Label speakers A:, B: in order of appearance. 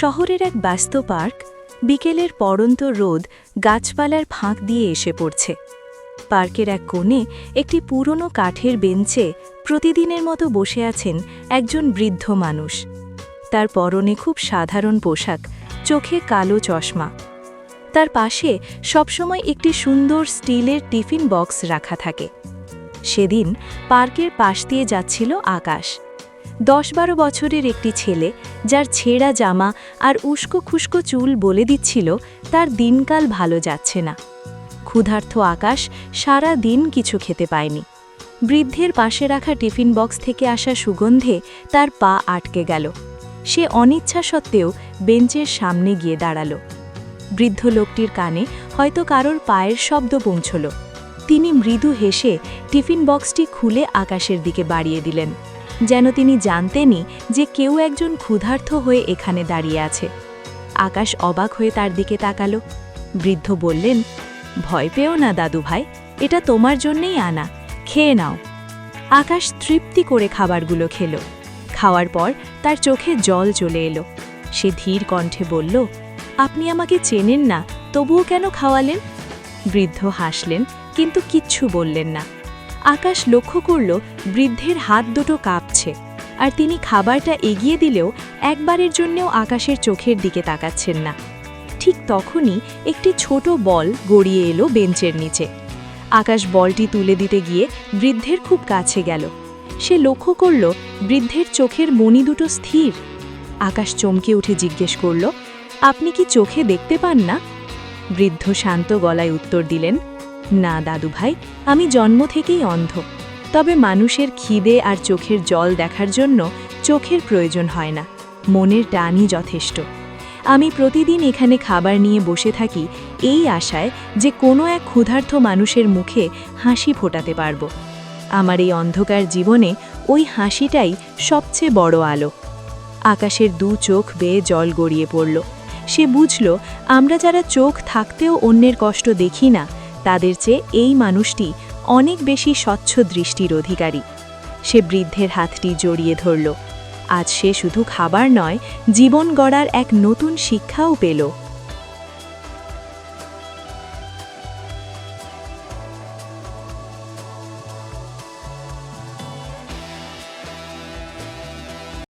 A: শহরের এক ব্যস্ত পার্ক বিকেলের পড়ন্ত রোদ গাছপালার ফাঁক দিয়ে এসে পড়ছে। পার্কের এক কোণে একটি পুরনো কাঠের বেঞ্চে প্রতিদিনের মতো বসে আছেন একজন বৃদ্ধ মানুষ। তার পরনে খুব সাধারণ পোশাক, চোখে কালো চশমা। তার পাশে সবসময় একটি সুন্দর স্টিলের টিফিন বক্স রাখা থাকে। সেদিন পার্কের পাশ দিয়ে যাচ্ছিল আকাশ। দশ বারো বছরের একটি ছেলে যার ছেঁড়া জামা আর উস্কো খুস্কো চুল বলে দিচ্ছিল, তার দিনকাল ভালো যাচ্ছে না। ক্ষুধার্থ আকাশ সারা দিন কিছু খেতে পায়নি। বৃদ্ধের পাশে রাখা টিফিন বক্স থেকে আসা সুগন্ধে তার পা আটকে গেল। সে অনিচ্ছা সত্ত্বেও বেঞ্চের সামনে গিয়ে দাঁড়াল। বৃদ্ধ লোকটির কানে হয়তো কারোর পায়ের শব্দ পৌঁছল। তিনি মৃদু হেসে টিফিন বক্সটি খুলে আকাশের দিকে বাড়িয়ে দিলেন। যেন তিনি জানতেনই যে কেউ একজন ক্ষুধার্থ হয়ে এখানে দাঁড়িয়ে আছে। আকাশ অবাক হয়ে তার দিকে তাকালো। বৃদ্ধ বললেন, ভয় পেও না, দাদু ভাই, এটা তোমার জন্যেই আনা। খেয়ে নাও। আকাশ তৃপ্তি করে খাবারগুলো খেল। খাওয়ার পর তার চোখে জল চলে এলো। সে ধীর কণ্ঠে বলল, আপনি আমাকে চেনেন না, তবুও কেন খাওয়ালেন? বৃদ্ধ হাসলেন, কিন্তু কিচ্ছু বললেন না। আকাশ লক্ষ্য করল, বৃদ্ধের হাত দুটো কাঁপছে। আর তিনি খাবারটা এগিয়ে দিলেও একবারের জন্যেও আকাশের চোখের দিকে তাকাচ্ছেন না। ঠিক তখনই একটি ছোট বল গড়িয়ে এলো বেঞ্চের নিচে। আকাশ বলটি তুলে দিতে গিয়ে বৃদ্ধের খুব কাছে গেল। সে লক্ষ্য করল, বৃদ্ধের চোখের মণি দুটো স্থির। আকাশ চমকে উঠে জিজ্ঞেস করল, আপনি কি চোখে দেখতে পান না? বৃদ্ধ শান্ত গলায় উত্তর দিলেন, না দাদু ভাই আমি জন্ম থেকেই অন্ধ। তবে মানুষের খিদে আর চোখের জল দেখার জন্য চোখের প্রয়োজন হয় না, মনের টানই যথেষ্ট। আমি প্রতিদিন এখানে খাবার নিয়ে বসে থাকি এই আশায় যে কোনো এক ক্ষুধার্থ মানুষের মুখে হাসি ফোটাতে পারব। আমার এই অন্ধকার জীবনে ওই হাসিটাই সবচেয়ে বড় আলো। আকাশের দু চোখ বেয়ে জল গড়িয়ে পড়ল। সে বুঝল, আমরা যারা চোখ থাকতেও অন্যের কষ্ট দেখি না, তাদের চেয়ে এই মানুষটি অনেক বেশি স্বচ্ছ দৃষ্টির অধিকারী। সে বৃদ্ধের হাতটি জড়িয়ে ধরল। আজ সে শুধু খাবার নয়, জীবন গড়ার এক নতুন শিক্ষাও পেল।